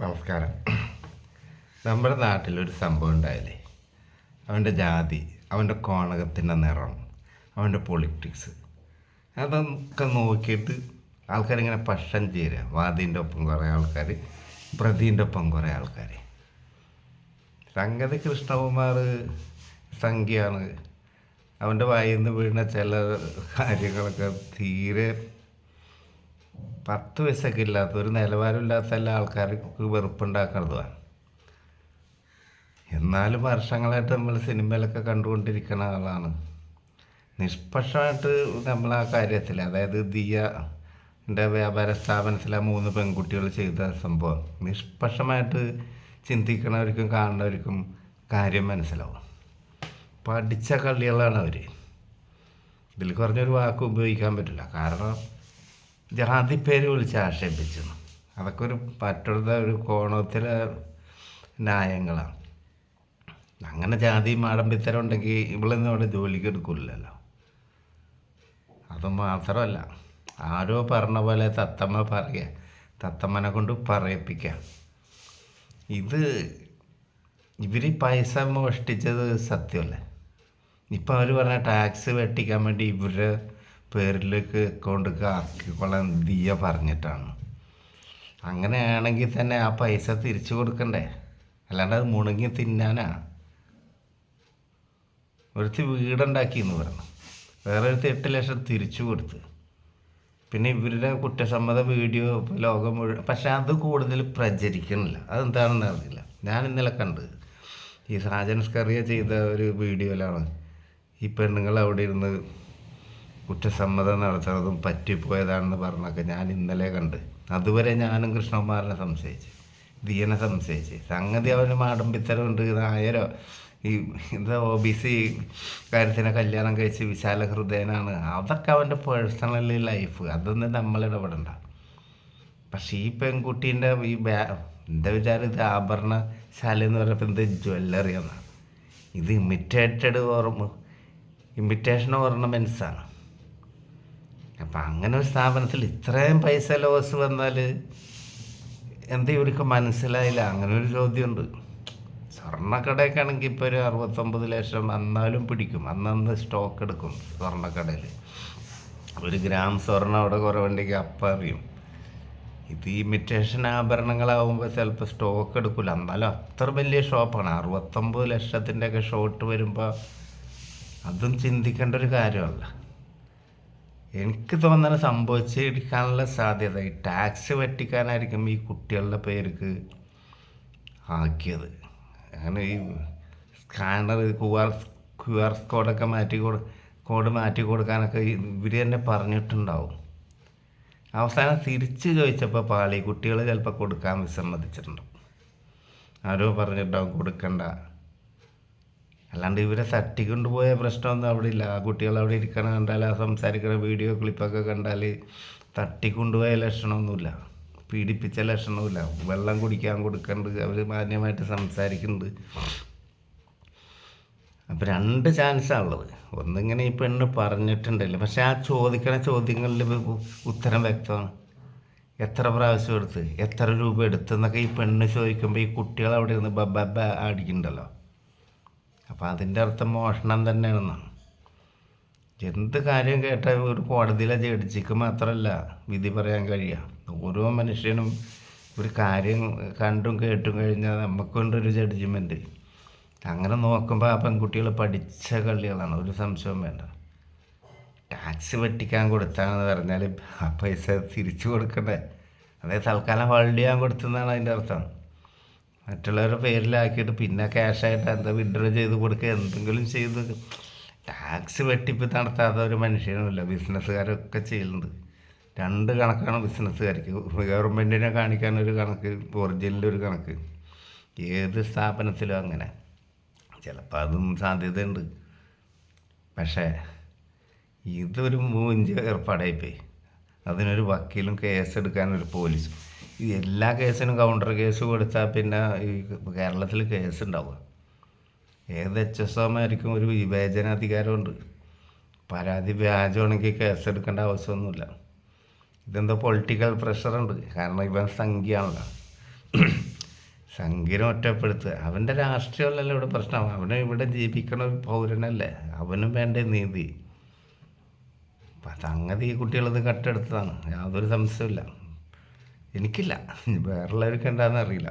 നമസ്കാരം. നമ്മുടെ നാട്ടിലൊരു സംഭവം ഉണ്ടായില്ലേ? അവന്റെ ജാതി അവന്റെ കോണകത്തിന്റെ നിറം അവന്റെ പൊളിറ്റിക്സ് അതൊക്കെ നോക്കിയിട്ട് ആൾക്കാരിങ്ങനെ പക്ഷം ചേരുക വാദിന്റെ ഒപ്പം കുറേ ആൾക്കാർ പ്രതിന്റെ ഒപ്പം കുറേ ആൾക്കാർ സംഗതി കൃഷ്ണകുമാർ സംഖ്യയാണ്. അവന്റെ വായിൽ നിന്ന് വീണ ചില കാര്യങ്ങളൊക്കെ തീരെ പത്ത് വയസ്സൊക്കെ ഇല്ലാത്ത ഒരു നിലവാരമില്ലാത്ത എല്ലാ ആൾക്കാർക്ക് വെറുപ്പുണ്ടാക്കുന്നതാണ് എന്നാലും വർഷങ്ങളായിട്ട് നമ്മൾ സിനിമയിലൊക്കെ കണ്ടുകൊണ്ടിരിക്കുന്ന ആളാണ്. നിഷ്പക്ഷമായിട്ട് നമ്മൾ ആ കാര്യത്തിൽ അതായത് ദിയ എന്റെ വ്യാപാര സ്ഥാപനത്തിലെ മൂന്ന് പെൺകുട്ടികൾ ചെയ്ത സംഭവം നിഷ്പക്ഷമായിട്ട് ചിന്തിക്കണവർക്കും കാണുന്നവർക്കും കാര്യം മനസ്സിലാവും. പഠിച്ച കള്ളികളാണ് അവർ ഇതിൽ കുറഞ്ഞൊരു വാക്ക് ഉപയോഗിക്കാൻ പറ്റില്ല. കാരണം ജാതി പേര് വിളിച്ച് ആക്ഷേപിച്ചു. അതൊക്കെ ഒരു മറ്റുള്ള ഒരു കോണത്തിലെ ന്യായങ്ങളാണ്. അങ്ങനെ ജാതി മാടമ്പിത്തരം ഉണ്ടെങ്കിൽ ഇവളൊന്നും അവിടെ ജോലിക്ക് എടുക്കില്ലല്ലോ അത് മാത്രമല്ല ആരോ പറഞ്ഞ പോലെ തത്തമ്മ പറയുക തത്തമ്മനെ കൊണ്ട് പറയിപ്പിക്കുക. ഇത് ഇവർ പൈസ മോഷ്ടിച്ചത് സത്യമല്ലേ? ഇപ്പം അവർ പറഞ്ഞ ടാക്സ് വെട്ടിക്കാൻ വേണ്ടി ഇവരുടെ പേരിലേക്ക് അക്കൗണ്ടിലേക്ക് ആക്കിക്കൊള്ളാൻ ദിയ പറഞ്ഞിട്ടാണ്. അങ്ങനെയാണെങ്കിൽ തന്നെ ആ പൈസ തിരിച്ചു കൊടുക്കണ്ടേ? അല്ലാണ്ട് അത് മുണുങ്ങി തിന്നാനാ? ഒരുത്തി വീടുണ്ടാക്കി എന്ന് പറഞ്ഞു. വേറെ ഒരുത്തി എട്ട് ലക്ഷം തിരിച്ചു കൊടുത്ത്. പിന്നെ ഇവരുടെ കുറ്റസമ്മത വീഡിയോ ലോകം മുഴുവൻ പക്ഷെ അത് കൂടുതൽ പ്രചരിക്കണില്ല അതെന്താണെന്ന് അറിയില്ല. ഞാൻ ഇന്നലെ കണ്ട് ഈ സാജൻസ്കറിയ ചെയ്ത ഒരു വീഡിയോയിലാണ് ഈ പെണ്ണുങ്ങൾ അവിടെ ഇരുന്ന് കുറ്റസമ്മതം നടത്തുന്നതും പറ്റിപ്പോയതാണെന്ന് പറഞ്ഞൊക്കെ ഞാൻ ഇന്നലെ കണ്ട്. അതുവരെ ഞാനും കൃഷ്ണകുമാറിനെ സംശയിച്ച് ദിയനെ സംശയിച്ച്. സംഗതി അവന് മാടമ്പിത്തരമുണ്ട്. നായരോ ഈ എന്താ ഒ ബി സി കാര്യത്തിനെ കല്യാണം കഴിച്ച് വിശാല ഹൃദയനാണ്. അതൊക്കെ അവന്റെ പേഴ്സണൽ ലൈഫ്. അതൊന്നും നമ്മൾ ഇടപെടണ്ട. പക്ഷേ ഈ പെൺകുട്ടീന്റെ ഈ ബാ എന്റെ വിചാരം ഇത് ആഭരണശാല എന്ന് പറഞ്ഞപ്പോൾ എന്ത് ജ്വല്ലറി എന്നാണ്. ഇത് ഇമിറ്റേറ്റഡ് ഓർമ്മ ഇമിറ്റേഷൻ ഓർണമെൻസാണ്. അപ്പം അങ്ങനെ ഒരു സ്ഥാപനത്തിൽ ഇത്രയും പൈസ ലോസ് വന്നാൽ എന്താ ഇവർക്ക് മനസ്സിലായില്ല. അങ്ങനെ ഒരു ചോദ്യമുണ്ട്. സ്വർണക്കടയൊക്കെ ആണെങ്കിൽ ഇപ്പോൾ ഒരു അറുപത്തൊമ്പത് ലക്ഷം വന്നാലും പിടിക്കും. അന്നന്ന് സ്റ്റോക്ക് എടുക്കും സ്വർണക്കടയിൽ ഒരു ഗ്രാം സ്വർണം അവിടെ കുറവുണ്ടെങ്കിൽ അപ്പം അറിയും. ഇത് ഇമിറ്റേഷൻ ആഭരണങ്ങളാവുമ്പോൾ ചിലപ്പോൾ സ്റ്റോക്ക് എടുക്കില്ല എന്നാലും അത്ര വലിയ ഷോപ്പാണ് അറുപത്തൊമ്പത് ലക്ഷത്തിന്റെയൊക്കെ ഷോട്ട് വരുമ്പോൾ അതും ചിന്തിക്കേണ്ട ഒരു കാര്യമല്ല. എനിക്ക് തോന്നുന്ന സംഭവിച്ചിരിക്കാനുള്ള സാധ്യത ഈ ടാക്സ് വറ്റിക്കാനായിരിക്കും ഈ കുട്ടികളുടെ പേർക്ക് ആക്കിയത്. അങ്ങനെ ഈ scanner Q R Q R കോഡൊക്കെ മാറ്റി കൊടു കോഡ് മാറ്റി കൊടുക്കാനൊക്കെ ഇവർ തന്നെ പറഞ്ഞിട്ടുണ്ടാവും. അവസാനം തിരിച്ച് ചോദിച്ചപ്പോൾ പാളി കുട്ടികൾ ചിലപ്പോൾ കൊടുക്കാൻ വിസമ്മതിച്ചിട്ടുണ്ടാവും ആരോ പറഞ്ഞിട്ടുണ്ടാവും കൊടുക്കണ്ട. അല്ലാണ്ട് ഇവരെ തട്ടിക്കൊണ്ട് പോയ പ്രശ്നമൊന്നും അവിടെ ഇല്ല ആ കുട്ടികൾ അവിടെ ഇരിക്കണ കണ്ടാൽ ആ സംസാരിക്കുന്ന വീഡിയോ ക്ലിപ്പൊക്കെ കണ്ടാൽ തട്ടിക്കൊണ്ടുപോയ ലക്ഷണമൊന്നുമില്ല. പീഡിപ്പിച്ച ലക്ഷണമൊന്നുമില്ല വെള്ളം കുടിക്കാൻ കൊടുക്കുന്നുണ്ട് അവർ മാന്യമായിട്ട് സംസാരിക്കുന്നുണ്ട്. അപ്പം രണ്ട് ചാൻസാണ് ഉള്ളത് ഒന്നിങ്ങനെ ഈ പെണ്ണ് പറഞ്ഞിട്ടുണ്ടല്ലോ. പക്ഷേ ആ ചോദിക്കണ ചോദ്യങ്ങളിൽ ഉത്തരം വ്യക്തമാണ്. എത്ര പ്രാവശ്യം എടുത്ത്? എത്ര രൂപ എടുത്തെന്നൊക്കെ ഈ പെണ്ണ് ചോദിക്കുമ്പോൾ ഈ കുട്ടികൾ അവിടെ ഇരുന്ന് ബബ്ബ അടിക്കുന്നുണ്ടല്ലോ അപ്പം അതിന്റെ അർത്ഥം മോഷണം തന്നെയാണെന്നാണ് എന്ത് കാര്യം കേട്ടാൽ ഒരു കോടതിയിലെ ജഡ്ജിക്ക് മാത്രമല്ല വിധി പറയാൻ കഴിയുക ഓരോ മനുഷ്യനും ഒരു കാര്യം കണ്ടും കേട്ടും കഴിഞ്ഞാൽ നമുക്കുണ്ടൊരു ജഡ്ജ്മെന്റ് അങ്ങനെ നോക്കുമ്പോൾ ആ പെൺകുട്ടികൾ പഠിച്ച കളികളാണ് ഒരു സംശയവും വേണ്ട. ടാക്സ് വെട്ടിക്കാൻ കൊടുത്താണെന്ന് പറഞ്ഞാൽ ആ പൈസ തിരിച്ചു കൊടുക്കണ്ടേ? അതായത് തൽക്കാലം ഹോൾഡ് ചെയ്യാൻ കൊടുത്തെന്നാണ് അതിന്റെ അർത്ഥം. മറ്റുള്ളവരുടെ പേരിലാക്കിയിട്ട് പിന്നെ ക്യാഷായിട്ട് എന്താ വിഡ്രോ ചെയ്ത് കൊടുക്കുക എന്തെങ്കിലും ചെയ്ത് ടാക്സ് വെട്ടിപ്പ് നടത്താത്ത ഒരു മനുഷ്യനുമില്ല ബിസിനസ്സുകാരൊക്കെ ചെയ്യുന്നുണ്ട്. രണ്ട് കണക്കാണ് ബിസിനസ്സുകാർക്ക് ഗവൺമെന്റിനെ കാണിക്കാൻ ഒരു കണക്ക് ഒറിജിനലിന്റെ ഒരു കണക്ക്. ഏത് സ്ഥാപനത്തിലും അങ്ങനെ. ചിലപ്പോൾ അതും സാധ്യതയുണ്ട്. പക്ഷേ ഇതൊരു മൂഞ്ച് ഏർപ്പാടായിപ്പോയി. അതിനൊരു വക്കീലും കേസ് എടുക്കാനൊരു പോലീസും എല്ലാ കേസിനും കൗണ്ടർ കേസ് കൊടുത്താൽ പിന്നെ ഈ കേരളത്തിൽ കേസ് ഉണ്ടാവുക. ഏത് എച്ച് എസ് ഒമായിരിക്കും ഒരു വിവേചനാധികാരമുണ്ട് പരാതി വ്യാജമാണെങ്കിൽ കേസെടുക്കേണ്ട ആവശ്യമൊന്നുമില്ല. ഇതെന്തോ പൊളിറ്റിക്കൽ പ്രഷറുണ്ട് കാരണം ഇവൻ സംഖ്യയാണല്ലോ. സംഖ്യനെ ഒറ്റപ്പെടുത്തുക. അവന്റെ രാഷ്ട്രീയമല്ലല്ലോ ഇവിടെ പ്രശ്നം. അവനെ ഇവിടെ ജീവിക്കണ ഒരു പൗരനല്ലേ. അവനും വേണ്ട നീതി. അപ്പം സംഗതി ഈ കുട്ടികളത് കട്ടെടുത്തതാണ്. യാതൊരു സംശയമില്ല എനിക്കില്ല. വേറെ വേറുള്ളവർക്ക് എന്താണെന്ന് അറിയില്ല.